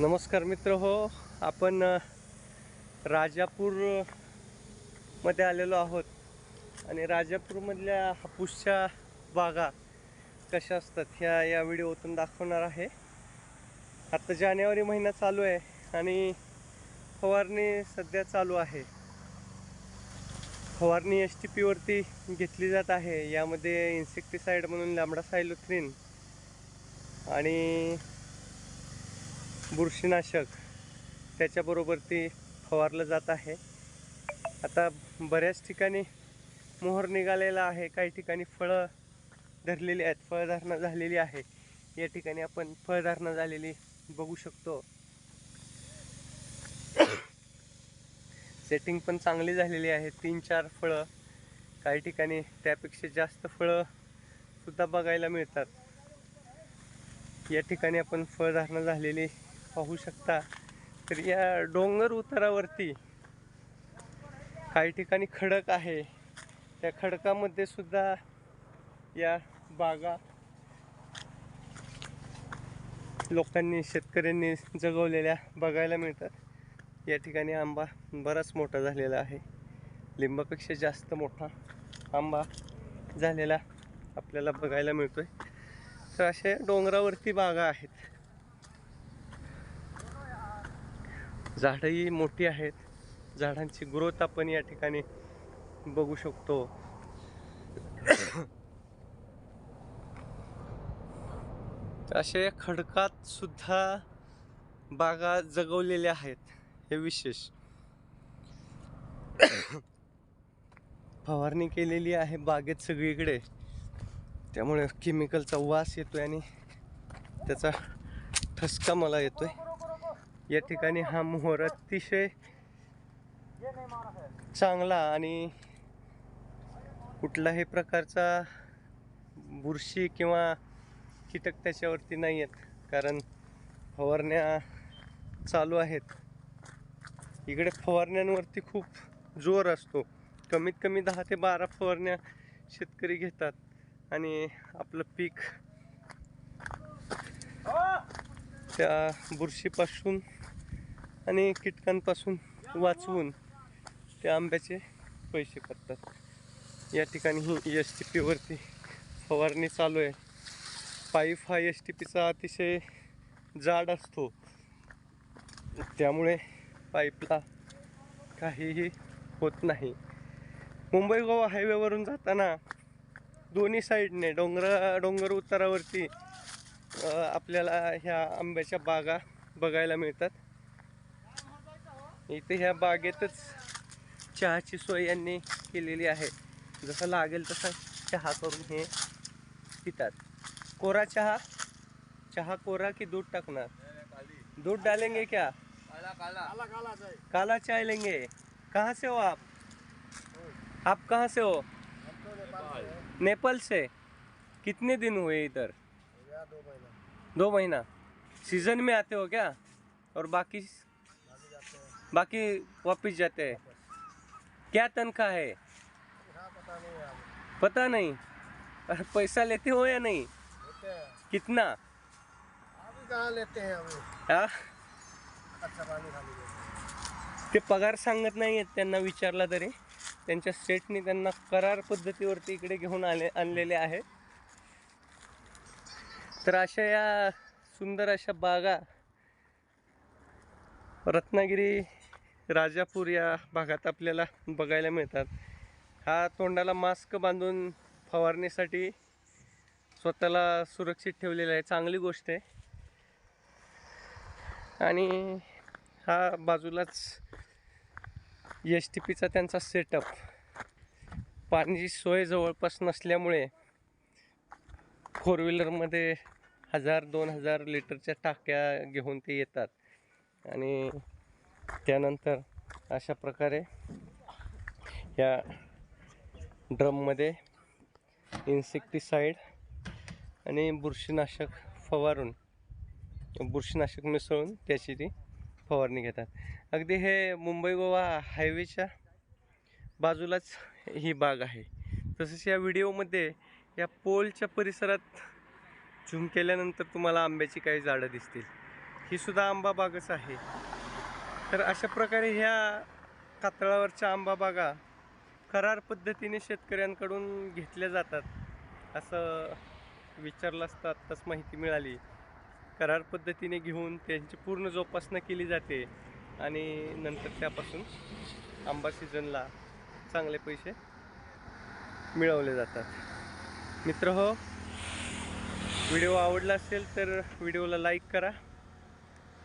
नमस्कार मित्र हो आपण राजापूरमध्ये आलेलो आहोत. आणि राजापूरमधल्या हापूसच्या बागा कशा असतात ह्या या व्हिडिओतून दाखवणार आहे. आता जानेवारी महिना चालू आहे आणि फवारणी सध्या चालू आहे. फवारणी एस टी पीवरती घेतली जात आहे. यामध्ये इन्सेक्टिसाईड म्हणून लॅमडा सायलोथ्रिन आणि बुरशीनाशक. त्याच्याबरोबर ती फवारलं जात आहे. आता बऱ्याच ठिकाणी मोहर निघालेला आहे. काही ठिकाणी फळं धरलेली आहेत. फळधारणा झालेली आहे. या ठिकाणी आपण फळधारणा झालेली बघू शकतो. सेटिंग पण चांगली झालेली आहे. तीन चार फळं. काही ठिकाणी त्यापेक्षा जास्त फळं सुद्धा बघायला मिळतात. या ठिकाणी आपण फळधारणा झालेली पाहू शकता. तर या डोंगर उतारावरती काही ठिकाणी खडक आहे. त्या खडकामध्ये सुद्धा या बागा लोकांनी शेतकऱ्यांनी जगवलेल्या बघायला मिळतात. या ठिकाणी आंबा बराच मोठा झालेला आहे. लिंबापेक्षा जास्त मोठा आंबा झालेला आपल्याला बघायला मिळतोय. तर असे डोंगरावरती बागा आहेत. झाडंही मोठी आहेत. झाडांची ग्रोथ आपण या ठिकाणी बघू शकतो. असे खडकात सुद्धा बागा जगवलेल्या आहेत. हे विशेष. फवारणी केलेली आहे बागेत सगळीकडे. त्यामुळे केमिकलचा वास येतोय आणि त्याचा ठसका मला येतोय. या ठिकाणी हा मोहर अतिशय चांगला आणि कुठलाही प्रकारचा बुरशी किंवा कीटक त्याच्यावरती नाही आहेत कारण फवारण्या चालू आहेत. इकडे फवारण्यांवरती खूप जोर असतो. कमीत कमी दहा ते बारा फवारण्या शेतकरी घेतात आणि आपलं पीक त्या बुरशीपासून आणि कीटकांपासून वाचवून त्या आंब्याचे पैसे करतात. या ठिकाणी ही एस टी पीवरती फवारणी चालू आहे. पाईप हा एस टी पीचा अतिशय जाड असतो. त्यामुळे पाईपला काहीही होत नाही. मुंबई गोवा हायवेवरून जाताना दोन्ही साईडने डोंगरा डोंगर उतारावरती आपल्याला ह्या आंब्याच्या बागा बघायला मिळतात. इथे ह्या बागेतच चहाची सोय यांनी केलेली आहे. जसं लागेल तसा चहा करून हे पितात. कोरा चहा? चहा कोरा की दूध टाकणार? दूध डालेंगे क्या? काला चाय लेंगे. कहाँ से हो आप? आप कहाँ से हो? नेपाल से. कितने दिन हुए इधर? दो महीना। दो महीना. सीज़न में आते हो क्या? और बाकी बाकी वापिस जाते. हैं क्या तनख्वाह है? पता नहीं. अरे पैसा लेते हो या नहीं? कितना? अभी कहाँ लेते हैं अभी? ते पगार सांगत नाही आहेत त्यांना विचारला तरी. त्यांच्या सेटनी त्यांना करार पद्धतीवरती इकडे घेऊन आले आणलेले आहे तर अशा या सुंदर अशा बागा रत्नागिरी राजापूर या भागात आपल्याला बघायला मिळतात. हा तोंडाला मास्क बांधून फवारणीसाठी स्वतःला सुरक्षित ठेवलेला आहे. चांगली गोष्ट आहे. आणि हा बाजूलाच एस टी पीचा त्यांचा सेटअप पाण्याची सोय जवळपास नसल्यामुळे फोर व्हीलरमध्ये हजार दोन हजार लिटरच्या टाक्या घेऊन ते येतात. आणि त्यानंतर अशा प्रकारे या ड्रममध्ये इन्सेक्टिसाईड आणि बुरशीनाशक फवारून बुरशीनाशक मिसळून त्याची ती फवारणी घेतात. अगदी हे मुंबई गोवा हायवेच्या बाजूलाच ही बाग आहे. तसेच या व्हिडिओमध्ये या पोलच्या परिसरात झुम केल्यानंतर तुम्हाला आंब्याची काही झाडं दिसतील. ही सुद्धा आंबा बागच आहे. तर अशा प्रकारे ह्या कातळावरच्या आंबा बागा करार पद्धतीने शेतकऱ्यांकडून घेतल्या जातात असं विचारलं असतं आत्ताच माहिती मिळाली. करार पद्धतीने घेऊन त्यांची पूर्ण जोपासना केली जाते आणि नंतर त्यापासून आंबा सीझनला चांगले पैसे मिळवले जातात. मित्र हो व्हिडिओ आवडला असेल तर व्हिडिओला लाईक करा.